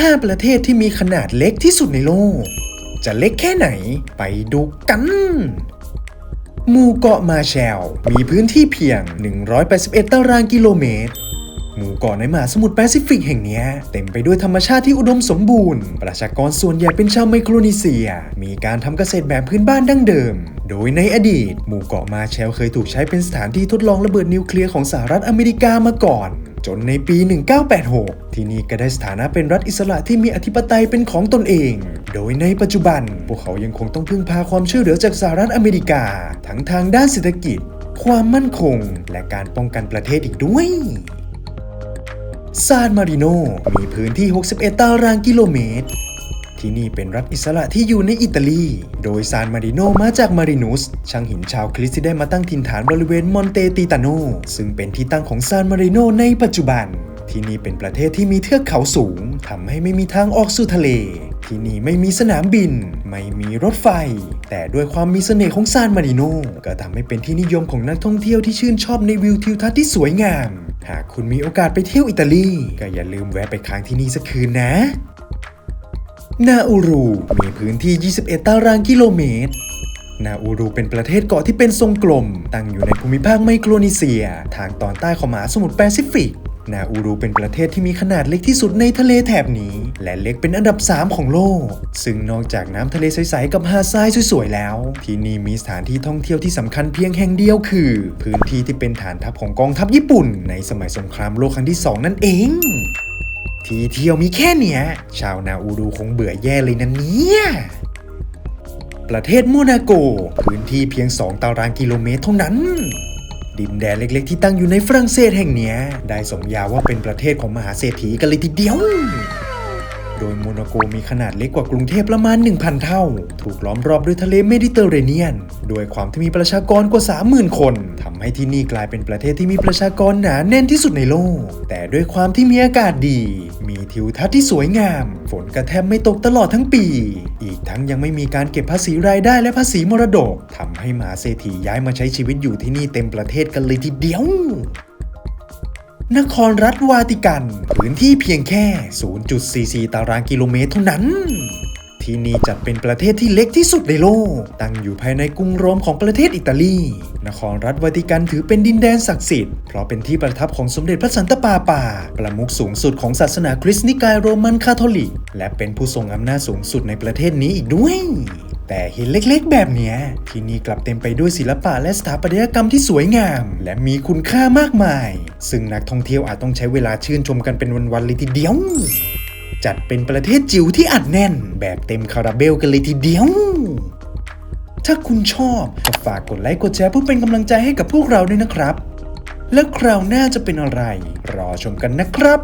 5 ประเทศที่มีขนาดเล็กที่สุดในโลก จะเล็กแค่ไหนไปดูกันหมู่เกาะมาแชล มีพื้นที่เพียง 181 ตารางกิโลเมตร หมู่เกาะในมหาสมุทรแปซิฟิกแห่งนี้เต็มไปด้วยธรรมชาติที่อุดมสมบูรณ์ ประชากรส่วนใหญ่เป็นชาวไมโครนีเซีย มีการทำเกษตรแบบพื้นบ้านดั้งเดิม โดยในอดีต หมู่เกาะมาแชลเคยถูกใช้เป็นสถานที่ทดลองระเบิดนิวเคลียร์ของสหรัฐอเมริกามาก่อน จนในปี 1986 ที่นี่ก็ได้สถานะเป็นรัฐอิสระที่มีอธิปไตยเป็นของตนเอง โดยในปัจจุบัน พวกเขายังคงต้องพึ่งพาความช่วยเหลือจากสหรัฐอเมริกา ทั้งทางด้านเศรษฐกิจ ความมั่นคง และการป้องกันประเทศอีกด้วยซานมาริโนมีพื้นที่ 61 ตารางกิโลเมตร ที่นี่เป็นรัฐอิสระที่อยู่ในอิตาลี โดยซานมาริโนมาจากมารินุส ช่างหินชาวคริสที่ได้มาตั้งถิ่นฐานบริเวณมอนเตติตาโน ซึ่งเป็นที่ตั้งของซานมาริโนในปัจจุบัน ที่นี่เป็นประเทศที่มีเทือกเขาสูงทำให้ไม่มีทางออกสู่ทะเล ที่นี่ไม่มีสนามบิน ไม่มีรถไฟ แต่ด้วยความมีเสน่ห์ของซานมาริโนก็ทำให้เป็นที่นิยมของนักท่องเที่ยวที่ชื่นชอบในวิวทิวทัศน์ที่สวยงาม หากคุณมีโอกาสไปเที่ยวอิตาลีก็อย่าลืมแวะไปค้างที่นี่สักคืนนะ นาอูรูมีพื้นที่ 21 ตารางกิโลเมตร นาอูรูเป็นประเทศเกาะที่เป็นทรงกลม ตั้งอยู่ในภูมิภาคไมโครนีเซีย ทางตอนใต้ของมหาสมุทรแปซิฟิก นาอูรูเป็นประเทศที่มีขนาดเล็กที่สุดในทะเลแถบนี้ และเล็กเป็นอันดับ 3 ของโลก ซึ่งนอกจากน้ำทะเลใสๆกับหาดทรายสวยๆแล้ว ที่นี่มีสถานที่ท่องเที่ยวที่สำคัญเพียงแห่งเดียวคือ พื้นที่ที่เป็นฐานทัพของกองทัพญี่ปุ่น ในสมัยสงครามโลกครั้งที่สองนั่นเอง ที่เที่ยวมีแค่เนี้ย ชาวนาอูรูคงเบื่อแย่เลยนะเนี่ย ประเทศโมนาโก พื้นที่เพียง 2 ตารางกิโลเมตรเท่านั้น ดินแดนเล็กๆ ที่ตั้งอยู่ในฝรั่งเศสแห่งเนี้ย ได้สมญาว่าเป็นประเทศของมหาเศรษฐีกันเลยทีเดียว โดยโมนาโกมีขนาดเล็กกว่ากรุงเทพประมาณ 1,000 เท่า ถูกล้อมรอบด้วยทะเลเมดิเตอร์เรเนียนด้วยความที่มีประชากรกว่า 30,000 คนทำให้ที่นี่กลายเป็นประเทศที่มีประชากรหนาแน่นที่สุดในโลก แต่ด้วยความที่มีอากาศดี มีทิวทัศน์ที่สวยงาม ฝนกระแทบไม่ตกตลอดทั้งปี อีกทั้งยังไม่มีการเก็บภาษีรายได้และภาษีมรดกทำให้มหาเศรษฐีย้ายมาใช้ชีวิตอยู่ที่นี่เต็มประเทศกันเลยทีเดียว นครรัฐวาติกัน พื้นที่เพียงแค่ 0.44 ตารางกิโลเมตรเท่านั้นที่นี่จัดเป็นประเทศที่เล็กที่สุดในโลก ตั้งอยู่ภายในกรุงโรมของประเทศอิตาลี นครรัฐวาติกันถือเป็นดินแดนศักดิ์สิทธิ์ เพราะเป็นที่ประทับของสมเด็จพระสันตะปาปา ประมุขสูงสุดของศาสนาคริสต์นิกายโรมันคาทอลิก และเป็นผู้ทรงอำนาจสูงสุดในประเทศนี้อีกด้วย แต่หินเล็กๆ แบบเนี้ยที่นี่กลับเต็มไปด้วยศิลปะและสถาปัตยกรรมที่สวยงาม และมีคุณค่ามากมาย ซึ่งนักท่องเที่ยวอาจต้องใช้เวลาชื่นชมกันเป็นวันๆเลยทีเดียวจัดเป็นประเทศจิ๋วที่อัดแน่น แบบเต็มคาราเบลกันเลยทีเดียว ถ้าคุณชอบก็ฝากกดไลค์กดแชร์เพื่อเป็นกำลังใจให้กับพวกเราด้วยนะครับ แล้วคราวหน้าจะเป็นอะไร รอชมกันนะครับ